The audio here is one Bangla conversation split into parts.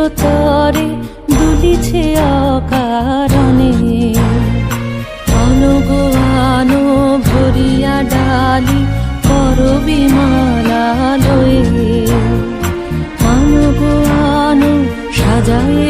কিসের তরে দুলিছে অকারণে। অনুগান ভরিয়া ডালি করবি মালা লয়ে অনুগানো সাজায়ে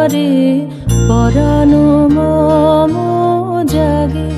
দ্বারে পরানো মম জাগে